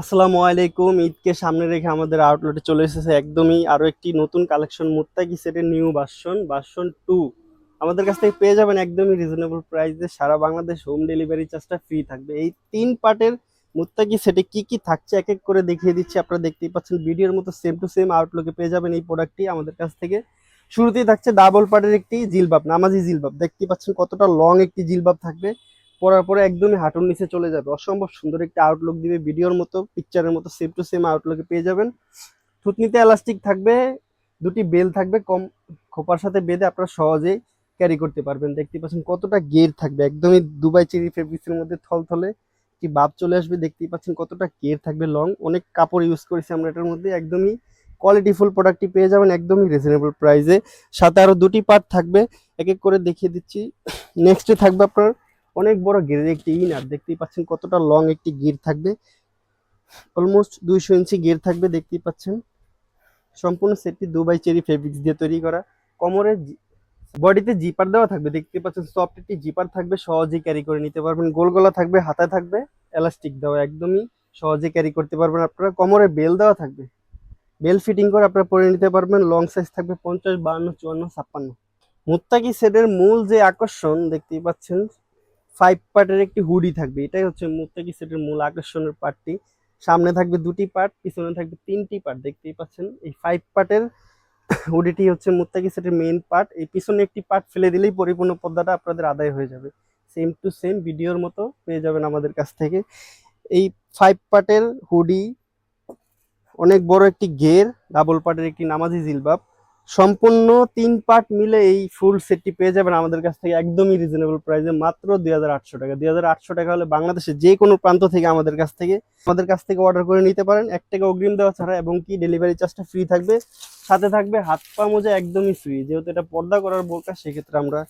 আসসালামু আলাইকুম। ঈদকে সামনে রেখে আমাদের আউটলেটে চলে এসেছে একদমই আরও একটি নতুন কালেকশন মুত্তাকি সেটের নিউ ভার্সন ভার্সন টু আমাদের কাছ থেকে পেয়ে যাবেন একদমই রিজনেবল প্রাইসে সারা বাংলাদেশ হোম ডেলিভারি চার্জটা ফ্রি থাকবে। এই তিন পার্টের মুত্তাকি সেটে কি কি থাকছে এক এক করে দেখিয়ে দিচ্ছি। আপনারা দেখতেই পাচ্ছেন ভিডিওর মতো সেম টু সেম আউটলুকে পেয়ে যাবেন এই প্রোডাক্টটি আমাদের কাছ থেকে। শুরুতেই থাকছে ডাবল পার্টের একটি জিলবাব, নামাজি জিলবাব। দেখতেই পাচ্ছেন কতটা লং একটি জিলবাব থাকবে। পরার পরে একদমই হাঁটুর নিচে চলে যাবে। অসম্ভব সুন্দর একটা আউটলুক দিবে ভিডিওর মতো পিকচারের মতো সেম টু সেম আউটলুকে পেয়ে যাবেন। থুতনিতে এলাস্টিক থাকবে, দুটি বেল থাকবে, কম খোপার সাথে বেঁধে আপনারা সহজেই ক্যারি করতে পারবেন। দেখতে পাচ্ছেন কতটা গের থাকবে, একদমই দুবাই চেরি ফেব্রিক্সের মধ্যে থলথলে কি বাপ চলে আসবে, দেখতেই পাচ্ছেন কতটা গের থাকবে লং অনেক কাপড় ইউজ করেছি আমরা এটার মধ্যে, একদমই কোয়ালিটিফুল প্রোডাক্টটি পেয়ে যাবেন, একদমই রিজনেবল প্রাইসে সাথে আরও দুটি পার্ট থাকবে, এক এক করে দেখিয়ে দিচ্ছি। নেক্সটে থাকবে আপনার অনেক বড় গিরের একটি ইনার দেখতেই পাচ্ছেন কতটা লং একটি গির থাকবে। অলমোস্ট দুইশো ইঞ্চি গির থাকবে, দেখতেই পাচ্ছেন। সম্পূর্ণ সেটটি দুবাই চেরি ফেব্রিক্স দিয়ে তৈরি করা। কোমরে বডিতে জিপার দেওয়া থাকবে দেখতে পাচ্ছেন সফট একটি জিপার থাকবে, সহজেই ক্যারি করে নিতে পারবেন। গোল গলা থাকবে হাতায় থাকবে এলাস্টিক দেওয়া একদমই সহজে ক্যারি করতে পারবেন আপনারা। কোমরে বেল দেওয়া থাকবে বেল ফিটিং করে আপনারা পরে নিতে পারবেন। লং সাইজ থাকবে পঞ্চাশ, বাহান্ন, চুয়ান্ন, ছাপ্পান্ন। মুত্তাকি সেটের মূল যে আকর্ষণ, দেখতেই পাচ্ছেন ফাইভ পার্টের একটি হুডি থাকবে। এটাই হচ্ছে মুত্তাকি সেটের মূল আকর্ষণের পার্টটি সামনে থাকবে দুটি পার্ট পিছনে থাকবে তিনটি পার্ট দেখতেই পাচ্ছেন, এই ফাইভ পার্টের হুডিটি হচ্ছে মুত্তাকি সেটের মেইন পার্ট এই পিছনে একটি পার্ট ফেলে দিলেই পরিপূর্ণ পর্দাটা আপনাদের আদায় হয়ে যাবে। সেম টু সেম ভিডিওর মতো পেয়ে যাবেন আমাদের কাছ থেকে। এই ফাইভ পার্টের হুডি অনেক বড় একটি গের ডাবল পার্টের একটি নামাজি জিলবাব। সম্পূর্ণ তিন পার্ট মিলে এই ফুল সেটটি পেয়ে যাবেন আমাদের কাছ থেকে একদমই রিজনেবল প্রাইসে মাত্র দুই হাজার আটশো টাকা। দুই হাজার আটশো টাকা হলে বাংলাদেশে যে কোনো প্রান্ত থেকে আমাদের কাছ থেকে, আমাদের কাছ থেকে অর্ডার করে নিতে পারেন। এক টাকা অগ্রিম দেওয়া ছাড়া এবং কি ডেলিভারি চার্জটা ফ্রি থাকবে। সাথে থাকবে হাত পা মোজা একদমই ফ্রি যেহেতু এটা পর্দা করার বোরকা, সেক্ষেত্রে আমরা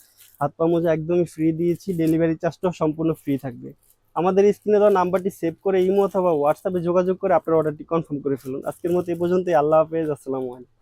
হাত পা মোজা একদমই ফ্রি দিয়েছি। ডেলিভারি চার্জটাও সম্পূর্ণ ফ্রি থাকবে। আমাদের স্ক্রিনে দেওয়া নাম্বারটি সেভ করে ইমো অথবা হোয়াটসঅ্যাপে যোগাযোগ করে আপনার অর্ডারটি কনফার্ম করে ফেলুন। আজকের মতো এই পর্যন্তই। আল্লাহ হাফেজ। আসসালামু আলাইকুম।